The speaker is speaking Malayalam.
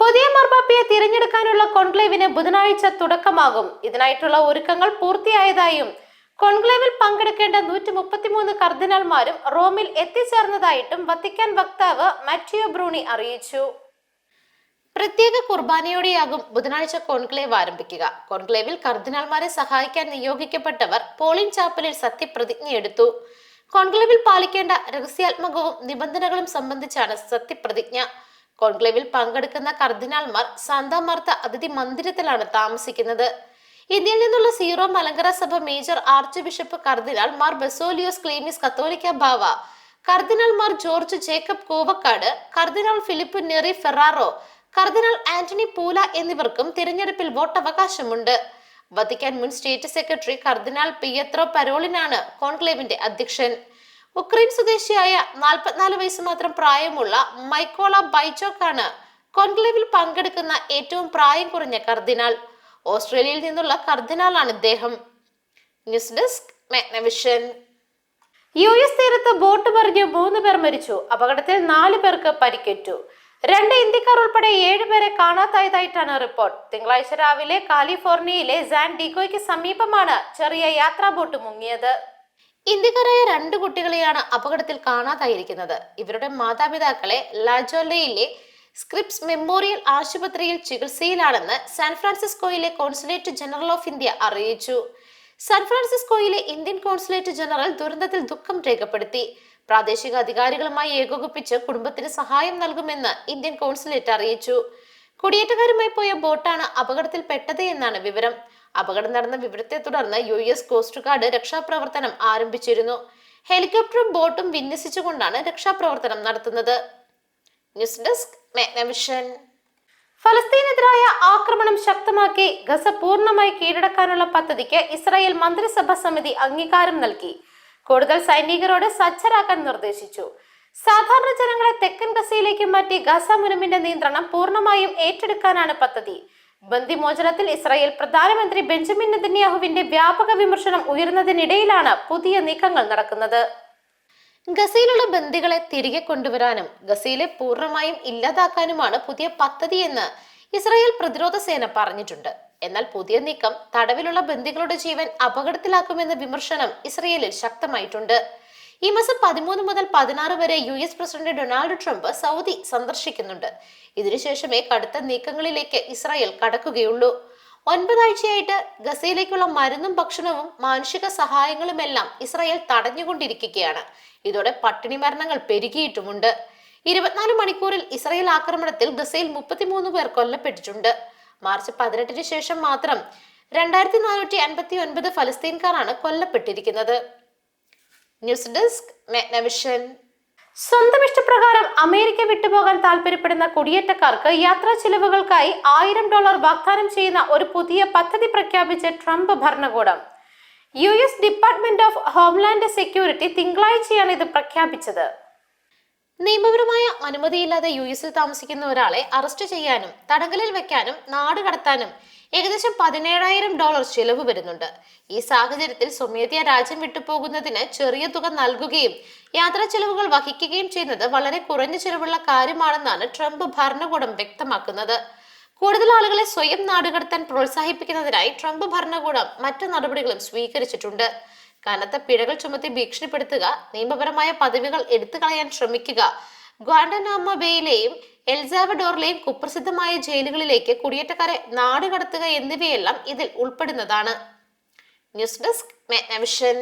പുതിയ മാർപ്പാപ്പയെ തിരഞ്ഞെടുക്കാനുള്ള കോൺക്ലേവിന് ബുധനാഴ്ച തുടക്കമാകും. ഇതിനായിട്ടുള്ള ഒരുക്കങ്ങൾ പൂർത്തിയായതായും കോൺക്ലേവിൽ പങ്കെടുക്കേണ്ട നൂറ്റി മുപ്പത്തിമൂന്ന് കർദിനാൾമാരും റോമിൽ എത്തിച്ചേർന്നതായിട്ടും വത്തിക്കാൻ വക്താവ് മാറ്റിയോ ബ്രൂണി അറിയിച്ചു. പ്രത്യേക കുർബാനയോടെയാകും ബുധനാഴ്ച കോൺക്ലേവ് ആരംഭിക്കുക. കോൺക്ലേവിൽ കർദിനാൾമാരെ സഹായിക്കാൻ നിയോഗിക്കപ്പെട്ടവർ പോളിംഗ് ചാപ്പലിൽ സത്യപ്രതിജ്ഞയെടുത്തു. കോൺക്ലേവിൽ പാലിക്കേണ്ട രഹസ്യാത്മകവും നിബന്ധനകളും സംബന്ധിച്ചാണ് സത്യപ്രതിജ്ഞ. കോൺക്ലേവിൽ പങ്കെടുക്കുന്ന കർദിനാൾമാർ സാന്താമാർത്ത അതിഥി മന്ദിരത്തിലാണ് താമസിക്കുന്നത്. ഇന്ത്യയിൽ നിന്നുള്ള സീറോ മലങ്കര സഭ major archbishop cardinal Mar Baselios Cleemis കത്തോലിക്ക ബാവ cardinal Mar George Jacob Koovakad cardinal Filipe Neri Ferrao cardinal Anthony Poola എന്നിവർക്കും തിരഞ്ഞെടുപ്പിൽ വോട്ടവകാശമുണ്ട്. വത്തിക്കാൻ മുൻ സ്റ്റേറ്റ് സെക്രട്ടറി കർദിനാൾ പിയത്രോ പരോളിനാണ് കോൺക്ലേവിന്റെ അധ്യക്ഷൻ. ഉക്രൈൻ സ്വദേശിയായ നാൽപ്പത്തിനാല് വയസ്സ് മാത്രം പ്രായമുള്ള മൈക്കോള ബൈച്ചോക്കാണ് കോൺക്ലേവിൽ പങ്കെടുക്കുന്ന ഏറ്റവും പ്രായം കുറഞ്ഞ കർദിനാൾ. ഓസ്ട്രേലിയയിൽ നിന്നുള്ള കർദിനാളാണ് ഇദ്ദേഹം. News desk Magnavision. U S തീരത്ത് ബോട്ട് മറിഞ്ഞ് മൂന്ന് പേർ മരിച്ചു. അപകടത്തിൽ നാല് പേർക്ക് പരിക്കേറ്റു. രണ്ട് ഇന്ത്യക്കാർ ഉൾപ്പെടെ ഏഴ് പേരെ കാണാതായതായിട്ടാണ് റിപ്പോർട്ട്. തിങ്കളാഴ്ച രാവിലെ കാലിഫോർണിയയിലെ സാൻ ഡിഗോയ്ക്ക് സമീപമാണ് ചെറിയ യാത്രാ ബോട്ട് മുങ്ങിയത്. ഇന്ത്യക്കാരായ രണ്ട് കുട്ടികളെയാണ് അപകടത്തിൽ കാണാതായിരിക്കുന്നത്. ഇവരുടെ മാതാപിതാക്കളെ ലാജോലയിലെ സ്ക്രിപ്സ് മെമ്മോറിയൽ ആശുപത്രിയിൽ ചികിത്സയിലാണെന്ന് സാൻ ഫ്രാൻസിസ്കോയിലെ കോൺസുലേറ്റ് ജനറൽ ഓഫ് ഇന്ത്യ അറിയിച്ചു. സാൻ ഫ്രാൻസിസ്കോയിലെ ഇന്ത്യൻ കോൺസുലേറ്റ് ജനറൽ ദുരന്തത്തിൽ ദുഃഖം രേഖപ്പെടുത്തി. പ്രാദേശിക അധികാരികളുമായി ഏകോപിപ്പിച്ച് കുടുംബത്തിന് സഹായം നൽകുമെന്ന് ഇന്ത്യൻ കോൺസുലേറ്റ് അറിയിച്ചു. കുടിയേറ്റക്കാരുമായി പോയ ബോട്ടാണ് അപകടത്തിൽപ്പെട്ടത് എന്നാണ് വിവരം. അപകടം നടന്ന വിവരത്തെ തുടർന്ന് യു എസ് കോസ്റ്റ് ഗാർഡ് രക്ഷാപ്രവർത്തനം ആരംഭിച്ചിരുന്നു. ഹെലികോപ്റ്ററും ബോട്ടും വിന്യസിച്ചുകൊണ്ടാണ് രക്ഷാപ്രവർത്തനം നടത്തുന്നത്. ന്യൂസ് ഡെസ്ക് മാഗ്നവിഷൻ ഫലസ്തീനെതിരായ ആക്രമണം ശക്തമാക്കി. ഗസ പൂർണമായി കീഴടക്കാനുള്ള പദ്ധതിക്ക് ഇസ്രായേൽ മന്ത്രിസഭാ സമിതി അംഗീകാരം നൽകി. കൂടുതൽ സൈനികരോട് സജ്ജരാക്കാൻ നിർദ്ദേശിച്ചു. സാധാരണ ജനങ്ങളെ തെക്കൻ ഗസയിലേക്ക് മാറ്റി ഗസ മുനമ്പിന്റെ നിയന്ത്രണം പൂർണമായും ഏറ്റെടുക്കാനാണ് പദ്ധതി. ബന്ദിമോചനത്തിൽ ഇസ്രായേൽ പ്രധാനമന്ത്രി ബെഞ്ചമിൻ നെതന്യാഹുവിന്റെ വ്യാപക വിമർശനം ഉയർന്നതിനിടയിലാണ് പുതിയ നീക്കങ്ങൾ നടക്കുന്നത്. ഗസയിലുള്ള ബന്ദികളെ തിരികെ കൊണ്ടുവരാനും ഗസയിലെ പൂർണമായും ഇല്ലാതാക്കാനുമാണ് പുതിയ പദ്ധതിയെന്ന് ഇസ്രായേൽ പ്രതിരോധ സേന പറഞ്ഞിട്ടുണ്ട്. എന്നാൽ പുതിയ നീക്കം തടവിലുള്ള ബന്ദികളുടെ ജീവൻ അപകടത്തിലാക്കുമെന്ന വിമർശനം ഇസ്രയേലിൽ ശക്തമായിട്ടുണ്ട്. ഈ മാസം പതിമൂന്ന് മുതൽ പതിനാറ് വരെ US president Donald Trump Saudi സന്ദർശിക്കുന്നുണ്ട്. ഇതിനുശേഷമേ കടുത്ത നീക്കങ്ങളിലേക്ക് ഇസ്രായേൽ കടക്കുകയുള്ളൂ. ഒൻപതാഴ്ചയായിട്ട് ഗസയിലേക്കുള്ള മരുന്നും ഭക്ഷണവും മാനുഷിക സഹായങ്ങളുമെല്ലാം ഇസ്രായേൽ തടഞ്ഞുകൊണ്ടിരിക്കുകയാണ്. ഇതോടെ പട്ടിണി മരണങ്ങൾ പെരുകിയിട്ടുമുണ്ട്. ഇരുപത്തിനാല് മണിക്കൂറിൽ ഇസ്രായേൽ ആക്രമണത്തിൽ ഗസയിൽ മുപ്പത്തിമൂന്ന് പേർ കൊല്ലപ്പെട്ടിട്ടുണ്ട്. മാർച്ച് പതിനെട്ടിന് ശേഷം മാത്രം രണ്ടായിരത്തി നാനൂറ്റി അൻപത്തി ഒൻപത് ഫലസ്തീൻകാരാണ് കൊല്ലപ്പെട്ടിരിക്കുന്നത്. News desk Magnavision. സ്വന്തം ഇഷ്ടപ്രകാരം അമേരിക്ക വിട്ടുപോകാൻ താല്പര്യപ്പെടുന്ന കുടിയേറ്റക്കാർക്ക് യാത്രാ ചിലവുകൾക്കായി ആയിരം ഡോളർ വാഗ്ദാനം ചെയ്യുന്ന ഒരു പുതിയ പദ്ധതി പ്രഖ്യാപിച്ച ട്രംപ് ഭരണകൂടം. US department of homeland security തിങ്കളാഴ്ചയാണ് ഇത് പ്രഖ്യാപിച്ചത്. നിയമപരമായ അനുമതിയില്ലാതെ യു എസിൽ താമസിക്കുന്ന ഒരാളെ അറസ്റ്റ് ചെയ്യാനും തടങ്കലിൽ വെക്കാനും നാട് കടത്താനും ഏകദേശം പതിനേഴായിരം ഡോളർ ചിലവ് വരുന്നുണ്ട്. ഈ സാഹചര്യത്തിൽ സ്വമേധയാ രാജ്യം വിട്ടുപോകുന്നതിന് ചെറിയ തുക നൽകുകയും യാത്രാ ചെലവുകൾ വഹിക്കുകയും ചെയ്യുന്നത് വളരെ കുറഞ്ഞ ചിലവുള്ള കാര്യമാണെന്നാണ് ട്രംപ് ഭരണകൂടം വ്യക്തമാക്കുന്നത്. കൂടുതൽ ആളുകളെ സ്വയം നാടുകടത്താൻ പ്രോത്സാഹിപ്പിക്കുന്നതിനായി ട്രംപ് ഭരണകൂടം മറ്റു നടപടികളും സ്വീകരിച്ചിട്ടുണ്ട്. കനത്ത പിഴകൾ ചുമത്തി ഭീഷണിപ്പെടുത്തുക നിയമപരമായ പദവികൾ എടുത്തു കളയാൻ ശ്രമിക്കുക. ഗ്വാണ്ടനാമ ബേയിലെയും എൽസാവഡോറിലെയും കുപ്രസിദ്ധമായ ജയിലുകളിലേക്ക് കുടിയേറ്റക്കാരെ നാടുകടത്തുക എന്നിവയെല്ലാം ഇതിൽ ഉൾപ്പെടുന്നതാണ്. News desk Magnavision.